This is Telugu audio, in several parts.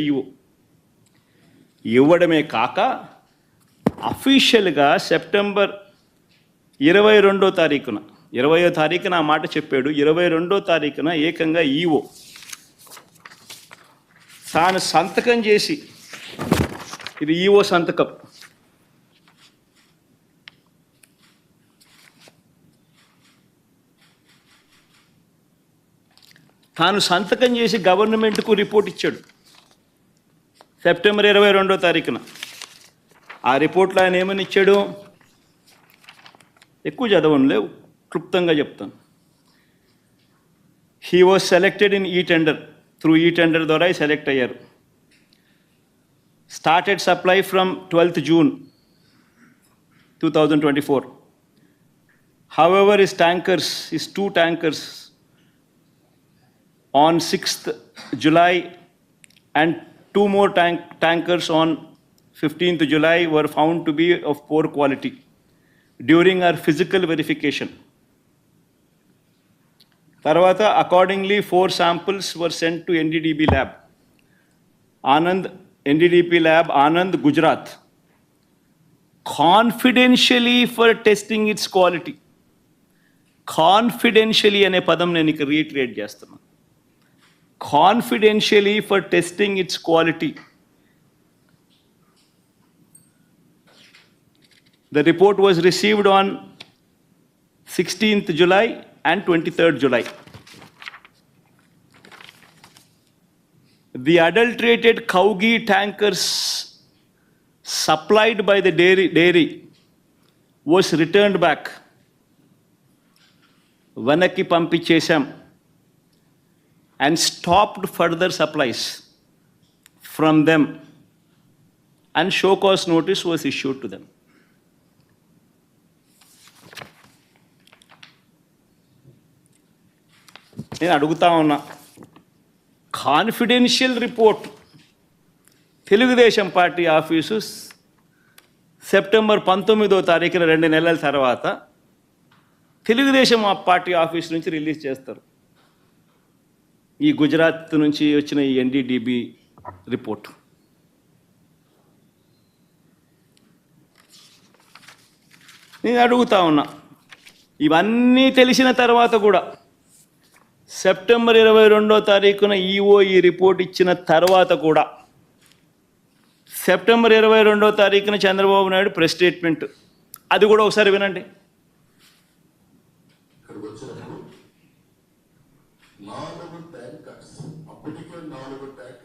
ఇవ్వు ఇవ్వడమే కాక అఫీషియల్గా సెప్టెంబర్ ఇరవై రెండో తారీఖున ఇరవయో తారీఖున ఆ మాట చెప్పాడు ఇరవై రెండో తారీఖున ఏకంగా ఈవో. తాను సంతకం చేసి ఇది ఈవో సంతకం. తాను సంతకం చేసి గవర్నమెంట్కు రిపోర్ట్ ఇచ్చాడు. సెప్టెంబర్ ఇరవై రెండో తారీఖున. ఆ రిపోర్ట్లో ఆయన ఏమని ఇచ్చాడు? ఎక్కువ చదవను లేవు. క్లుప్తంగా చెప్తాను. హీ వాజ్ సెలెక్టెడ్ ఇన్ ఈ టెండర్ త్రూ ఈ టెండర్ ద్వారా సెలెక్ట్ అయ్యారు. Started supply from twelfth June two thousand twenty four however is tankers is two tankers on sixth July and two more tank, tankers on 15th July were found to be of poor quality during our physical verification. తర్వాత accordingly four samples were sent to NDDB lab Anand NDDP lab Anand Gujarat confidentially for testing its quality confidentially అనే పదం నేను ఇక రీట్రేట్ చేస్తున్నాను confidentially for testing its quality. The report was received on 16th July and 23rd July. The adulterated cow ghee tankers supplied by the dairy, dairy was returned back. వెనక్కి పంపించేశాం and stopped further supplies from them and show cause notice was issued to them. నేను అడుగుతా ఉన్నా confidential report Telugu Desam party office September పంతొమ్మిదో తారీఖున రెండు నెలల తర్వాత తెలుగుదేశం పార్టీ ఆఫీస్ నుంచి రిలీజ్ చేస్తారు ఈ గుజరాత్ నుంచి వచ్చిన ఈ ఎన్డీడీబీ రిపోర్ట్. నేను అడుగుతా ఉన్నా ఇవన్నీ తెలిసిన తర్వాత కూడా సెప్టెంబర్ ఇరవై రెండో తారీఖున ఈఓ ఈ రిపోర్ట్ ఇచ్చిన తర్వాత కూడా సెప్టెంబర్ ఇరవై రెండో తారీఖున చంద్రబాబు నాయుడు ప్రెస్ స్టేట్మెంట్. అది కూడా ఒకసారి వినండి.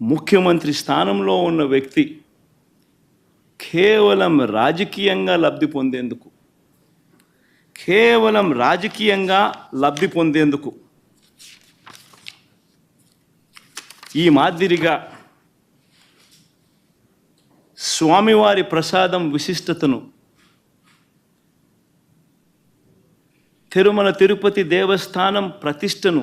ముఖ్యమంత్రి స్థానంలో ఉన్న వ్యక్తి కేవలం రాజకీయంగా లబ్ధి పొందేందుకు కేవలం రాజకీయంగా లబ్ధి పొందేందుకు ఈ మాదిరిగా స్వామివారి ప్రసాదం విశిష్టతను తిరుమల తిరుపతి దేవస్థానం ప్రతిష్టను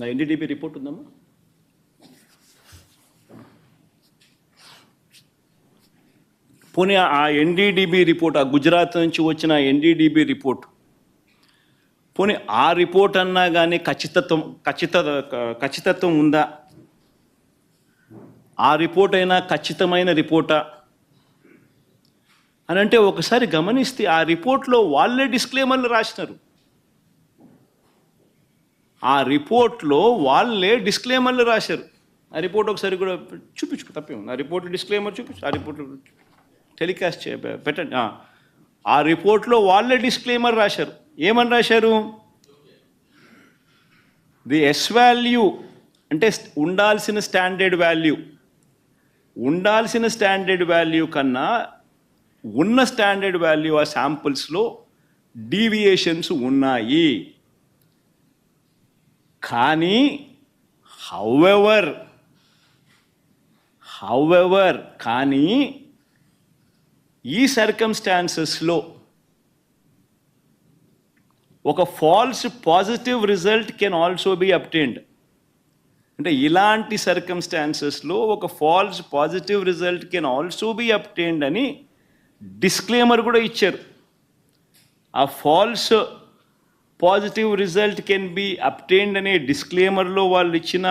నా ఎన్డీడీపీ రిపోర్ట్ ఉందమ్మా. పోనీ ఆ ఎన్డీడీబీ రిపోర్ట్ ఆ గుజరాత్ నుంచి వచ్చిన ఎన్డీడీబీ రిపోర్ట్. పోనీ ఆ రిపోర్ట్ అన్నా కానీ ఖచ్చితత్వం ఖచ్చిత ఖచ్చితత్వం ఉందా? ఆ రిపోర్ట్ అయినా ఖచ్చితమైన రిపోర్టా? అని అంటే ఒకసారి గమనిస్తే ఆ రిపోర్ట్లో వాళ్ళే డిస్క్లేమర్లు రాసినారు. ఆ రిపోర్ట్లో వాళ్ళే డిస్క్లేమర్లు రాశారు. ఆ రిపోర్ట్ ఒకసారి కూడా చూపించుకో తప్పి ఉంది. ఆ రిపోర్ట్ డిస్క్లేమర్ చూపించు ఆ రిపోర్ట్ టెలికాస్ట్ చే పెట్టండి. ఆ. రిపోర్ట్లో వాళ్ళే డిస్క్లేమర్ రాశారు. ఏమని రాశారు? ది ఎస్ వాల్యూ అంటే ఉండాల్సిన స్టాండర్డ్ వాల్యూ. ఉండాల్సిన స్టాండర్డ్ వాల్యూ కన్నా ఉన్న స్టాండర్డ్ వాల్యూ ఆ శాంపుల్స్లో డీవియేషన్స్ ఉన్నాయి. కానీ హౌఎవర్ హౌఎవర్ కానీ ఈ సర్కమ్స్టాన్సెస్లో ఒక false positive result can also be obtained అంటే ఇలాంటి సర్కమ్స్టాన్సెస్లో ఒక false positive result can also be obtained అని డిస్క్లేమర్ కూడా ఇచ్చారు. ఆ false positive result can be obtained అనే డిస్క్లేమర్లో వాళ్ళు ఇచ్చిన